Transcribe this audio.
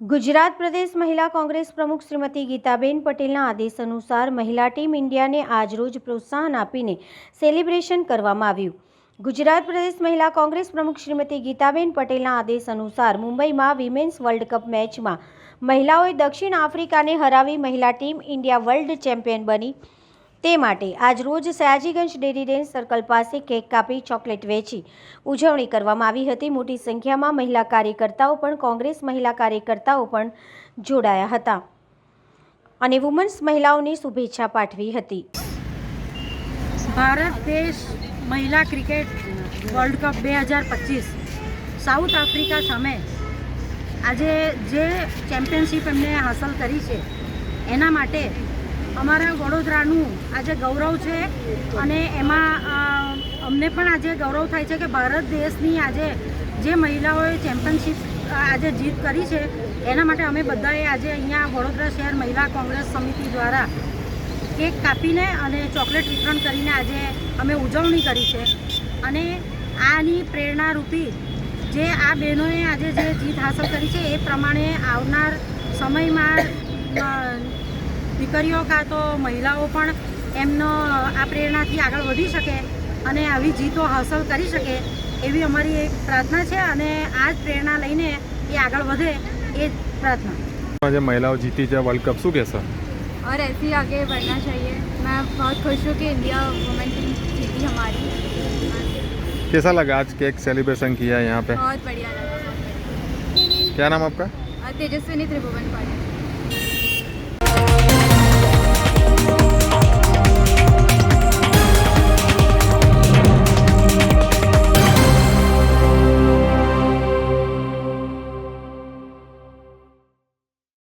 ગુજરાત પ્રદેશ મહિલા કોંગ્રેસ પ્રમુખ શ્રીમતી ગીતાબેન પટેલના આદેશ અનુસાર મહિલા ટીમ ઇન્ડિયાને આજરોજ પ્રોત્સાહન આપીને સેલિબ્રેશન કરવામાં આવ્યું. ગુજરાત પ્રદેશ મહિલા કોંગ્રેસ પ્રમુખ શ્રીમતી ગીતાબેન પટેલના આદેશ અનુસાર મુંબઈમાં વિમેન્સ વર્લ્ડ કપ મેચમાં મહિલાઓએ દક્ષિણ આફ્રિકાને હરાવી મહિલા ટીમ ઇન્ડિયા વર્લ્ડ ચેમ્પિયન બની. તે માટે આજ રોજ સયાજીગંજ ડેરી રેન્જ સર્કલ પાસે કેક કાપી ચોકલેટ વેચી ઉજવણી કરવામાં આવી હતી. મોટી સંખ્યામાં મહિલા કાર્યકર્તાઓ પણ કોંગ્રેસ મહિલા કાર્યકર્તાઓ પણ જોડાયા હતા અને વુમન્સ મહિલાઓને શુભેચ્છા પાઠવી હતી. ભારત દેશ મહિલા ક્રિકેટ વર્લ્ડ કપ બે હજાર પચીસ સાઉથ આફ્રિકા સામે આજે જે ચેમ્પિયનશિપ એમને હાંસલ કરી છે, એના માટે અમારા વડોદરાનું આજે ગૌરવ છે અને એમાં અમને પણ આજે ગૌરવ થાય છે કે ભારત દેશની આજે જે મહિલાઓએ ચેમ્પિયનશિપ આજે જીત કરી છે, એના માટે અમે બધાએ આજે અહીંયા વડોદરા શહેર મહિલા કોંગ્રેસ સમિતિ દ્વારા કેક કાપીને અને ચોકલેટ વિતરણ કરીને આજે અમે ઉજવણી કરી છે. અને આની પ્રેરણારૂપી જે આ બહેનોએ આજે જે જીત હાંસલ કરી છે, એ પ્રમાણે આવનાર સમયમાં દીકરીઓ કાં તો મહિલાઓ પણ એમનો આ પ્રેરણાથી આગળ વધી શકે અને આવી જીતો હાંસલ કરી શકે એવી અમારી એક પ્રાર્થના છે અને આ જ પ્રેરણા લઈને એ આગળ વધે એ જ પ્રાર્થના જે મહિલાઓ જીતી છે વર્લ્ડ કપ શું કહેશો और ऐसे ही आगे बढ़ना चाहिए मैं बहुत खुश हूँ कि इंडिया वुमेन टीम जीती हमारी कैसा लगा आज केक सेलिब्रेशन किया है यहाँ पे बहुत बढ़िया लगा क्या नाम आपका और तेजस्विनी त्रिभुवन पाटिल